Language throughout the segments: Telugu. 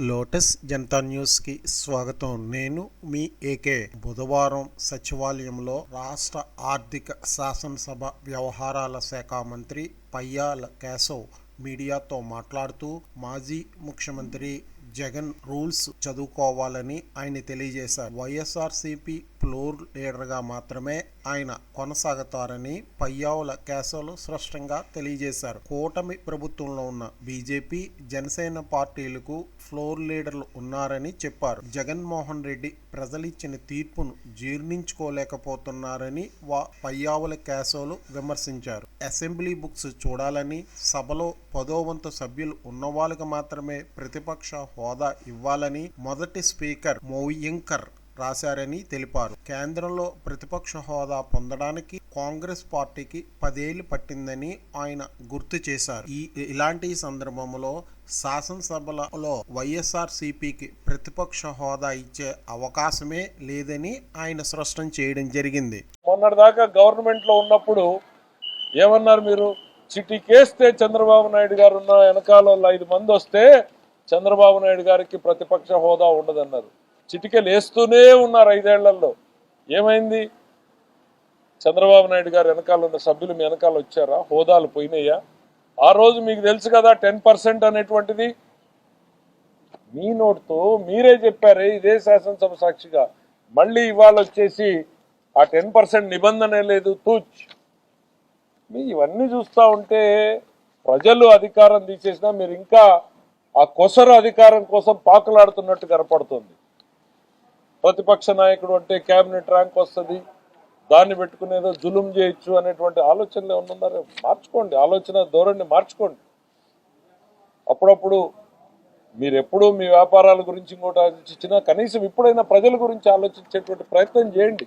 లోటస్ జనతా న్యూస్కి స్వాగతం. నేను మీ ఏకే. బుధవారం సచివాలయంలో రాష్ట్ర ఆర్థిక శాసనసభ వ్యవహారాల శాఖ మంత్రి పయ్యాల కేశవ్ మీడియాతో మాట్లాడుతూ మాజీ ముఖ్యమంత్రి జగన్ రూల్స్ చదువుకోవాలని ఆయన తెలియజేశారు. వైఎస్ఆర్సీపీ ఫ్లోర్ లీడర్గా మాత్రమే ఆయన కొనసాగుతారని పయ్యావుల కేశవులు స్పష్టంగా తెలియజేశారు. కూటమి ప్రభుత్వంలో ఉన్న బీజేపీ జనసేన పార్టీలకు ఫ్లోర్ లీడర్లు ఉన్నారని చెప్పారు. జగన్మోహన్ రెడ్డి ప్రజలిచ్చిన తీర్పును జీర్ణించుకోలేకపోతున్నారని వా పయ్యావుల కేశవులు విమర్శించారు. అసెంబ్లీ బుక్స్ చూడాలని సభలో పదోవంతు సభ్యులు ఉన్నవాళ్ళకి మాత్రమే ప్రతిపక్ష హోదా ఇవ్వాలని మొదటి స్పీకర్ మోయింకర్ రాశారని తెలిపారు. కేంద్రంలో ప్రతిపక్ష హోదా పొందడానికి కాంగ్రెస్ పార్టీకి పదేళ్ళు పట్టిందని ఆయన గుర్తు చేశారు. ఈ ఇలాంటి సందర్భంలో శాసనసభలో వైఎస్ఆర్ సిపికి ప్రతిపక్ష హోదా ఇచ్చే అవకాశమే లేదని ఆయన స్పష్టం చేయడం జరిగింది. మొన్నటిదాకా గవర్నమెంట్లో ఉన్నప్పుడు ఏమన్నారు మీరు? చిటికేస్తే చంద్రబాబు నాయుడు గారు ఉన్న వెనకాల ఐదు మంది వస్తే చంద్రబాబు నాయుడు గారికి ప్రతిపక్ష హోదా ఉండదన్నారు. చిటికలు వేస్తూనే ఉన్నారు ఐదేళ్ళలో. ఏమైంది? చంద్రబాబు నాయుడు గారు వెనకాల ఉన్న సభ్యులు మీ వెనకాల వచ్చారా? హోదాలు పోయినాయా? ఆ రోజు మీకు తెలుసు కదా టెన్ పర్సెంట్ అనేటువంటిది. మీ నోటుతో మీరే చెప్పారే ఇదే శాసనసభ సాక్షిగా. మళ్ళీ ఇవాళ వచ్చేసి ఆ టెన్ పర్సెంట్ నిబంధనే లేదు తూచ్. మీ ఇవన్నీ చూస్తా ఉంటే ప్రజలు అధికారం తీసేసినా మీరు ఇంకా ఆ కొసరు అధికారం కోసం పాకులాడుతున్నట్టు కనపడుతుంది. ప్రతిపక్ష నాయకుడు అంటే క్యాబినెట్ ర్యాంక్ వస్తుంది దాన్ని పెట్టుకునేదో జులుం చేయొచ్చు అనేటువంటి ఆలోచనలు ఉన్నారో? మార్చుకోండి ఆలోచన ధోరణి మార్చుకోండి. అప్పుడప్పుడు మీరు ఎప్పుడూ మీ వ్యాపారాల గురించి ఇంకోటి ఆలోచించినా కనీసం ఇప్పుడైనా ప్రజల గురించి ఆలోచించేటువంటి ప్రయత్నం చేయండి.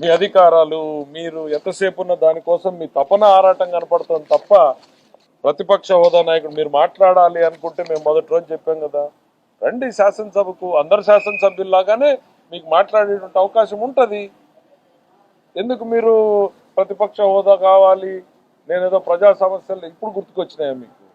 మీ అధికారాలు మీరు ఎంతసేపు ఉన్న దానికోసం మీ తపన ఆరాటం కనపడుతుంది తప్ప ప్రతిపక్ష హోదా నాయకుడు మీరు మాట్లాడాలి అనుకుంటే మేము మొదటి రోజు చెప్పాం కదా. రండి శాసనసభకు అందరు శాసనసభ్యుల్లాగానే మీకు మాట్లాడేటువంటి అవకాశం ఉంటుంది. ఎందుకు మీరు ప్రతిపక్ష హోదా కావాలి? నేనేదో ప్రజా సమస్యలు ఇప్పుడు గుర్తుకొచ్చినాయా మీకు?